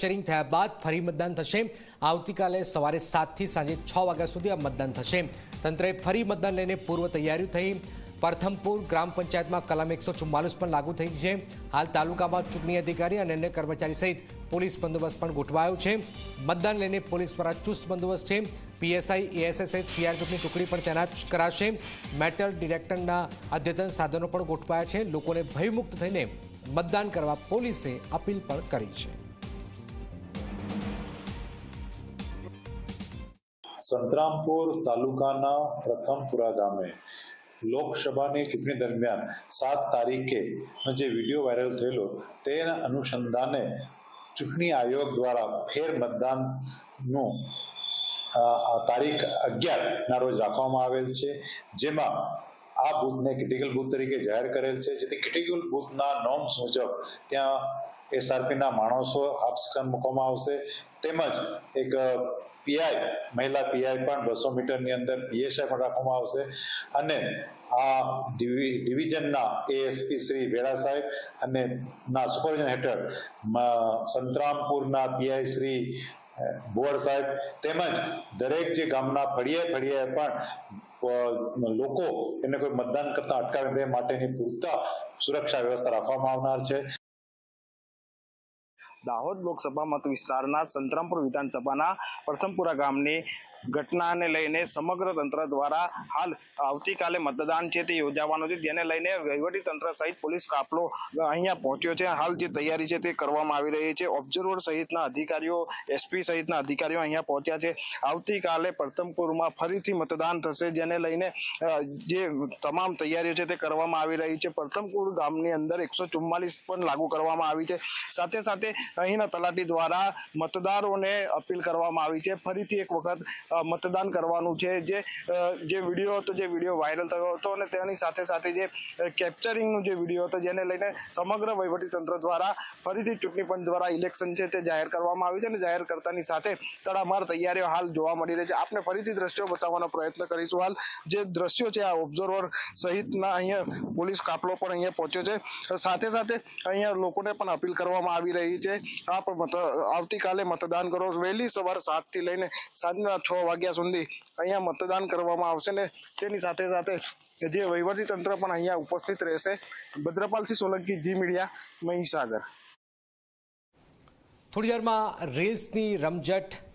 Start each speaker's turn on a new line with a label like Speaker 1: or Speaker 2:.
Speaker 1: Capturing થયા બાદ ફરી મતદાન થશે. આવતીકાલે સવારે સાતથી સાંજે છ વાગ્યા સુધી આ મતદાન થશે. તંત્રે ફરી મતદાન લઈને પૂર્વ તૈયારીઓ થઈ. પ્રથમપુર ગ્રામ પંચાયતમાં કલમ એકસો ચુમ્માલીસ પણ લાગુ થઈ છે. હાલ તાલુકામાં ચૂંટણી અધિકારી અને અન્ય કર્મચારી સહિત પોલીસ બંદોબસ્ત પણ ગોઠવાયો છે. મતદાન લઈને પોલીસ દ્વારા ચુસ્ત બંદોબસ્ત છે. પીએસઆઈ, એએસએસ સીઆરપીએફની ટુકડી પણ તૈનાત કરાશે. મેટલ ડિટેક્ટરના અદ્યતન સાધનો પણ ગોઠવાયા છે. લોકોને ભયમુક્ત થઈને મતદાન કરવા પોલીસે અપીલ પણ કરી છે.
Speaker 2: સંતરામપુર તાલુકાના પ્રથમપુરા ગામે લોકસભાની ચૂંટણી દરમિયાન સાત તારીખે જે વીડિયો વાયરલ થયેલો તેના અનુસંધાને ચૂંટણી આયોગ દ્વારા ફેર મતદાનનું તારીખ અગિયાર ના રોજ રાખવામાં આવેલ છે, જેમાં આ બૂથને ક્રિટિકલ બૂથ તરીકે જાહેર કરેલ છે. જેથી ક્રિટિકલ બૂથના નોર્મ્સ મુજબ ત્યાં એસઆરપીના માણસો આપ શિક્ષણ મૂકવામાં આવશે. તેમજ એક પીઆઈ મહિલા પીઆઈ પણ બસો મીટરની અંદર પીએસઆઈ પણ રાખવામાં આવશે. અને આ ડિવિ- ડિવિઝનના એએસપી શ્રી વેડા સાહેબ અને ના સુપરવિઝન હેઠળ સંતરામપુરના પીઆઈ શ્રી બોર સાહેબ તેમજ દરેક જે ગામના ફળિયે ફળિયે પણ લોકો એને કોઈ મતદાન કરતા અટકાવે તે માટેની પૂરતા સુરક્ષા વ્યવસ્થા રાખવામાં આવનાર છે.
Speaker 3: દાહોદ લોકસભા મત વિસ્તારના સંતરામપુર વિધાનસભાના પ્રથમપુરા ગામની ઘટનાને લઈને સમગ્ર તંત્ર દ્વારા હાલ આવતીકાલે મતદાન છે તે યોજાવાનું છે. જેને લઈને વહીવટી તંત્ર સહિત પોલીસ કાફલો અહીંયા પહોંચ્યો છે. હાલ જે તૈયારી છે તે કરવામાં આવી રહી છે. ઓબ્ઝર્વર સહિતના અધિકારીઓ એસપી સહિતના અધિકારીઓ અહીંયા પહોંચ્યા છે. આવતીકાલે પ્રથમપુરમાં ફરીથી મતદાન થશે, જેને લઈને જે તમામ તૈયારીઓ છે તે કરવામાં આવી રહી છે. પ્રથમપુર ગામની અંદર એકસો ચુમ્માલીસ પણ લાગુ કરવામાં આવી છે. સાથે સાથે અહીંના તલાટી દ્વારા મતદારોને અપીલ કરવામાં આવી છે. ફરીથી એક વખત મતદાન કરવાનું છે. જે જે વીડિયો હતો, જે વીડિયો વાયરલ થયો હતો અને તેની સાથે સાથે જે કેપ્ચરિંગનો જે વીડિયો હતો, જેને લઈને સમગ્ર વહીવટી તંત્ર દ્વારા ફરીથી ચૂંટણી પંચ દ્વારા ઇલેક્શન છે તે જાહેર કરવામાં આવ્યું છે અને જાહેર કરતાની સાથે તડામાર તૈયારીઓ હાલ જોવા મળી રહી છે. આપણે ફરીથી દ્રશ્યો બતાવવાનો પ્રયત્ન કરીશું હાલ. જે દ્રશ્યો છે, આ ઓબ્ઝર્વર સહિતના અહીંયા પોલીસ કાફલો પણ અહીંયા પહોંચ્યો છે. સાથે સાથે અહીંયા લોકોને પણ અપીલ કરવામાં આવી રહી છે. આ પણ મત, આવતીકાલે મતદાન કરો. વહેલી સવારે સાતથી લઈને સાંજના છ વાગ્યા સુધી અહીંયા મતદાન કરવામાં આવશે ને તેની સાથે સાથે જે વહીવટી તંત્ર પણ અહીંયા ઉપસ્થિત રહેશે. Bhadrapalsinh Solanki, G media, Mahisagar.
Speaker 1: થોડી વારમાં રેસની રમઝટ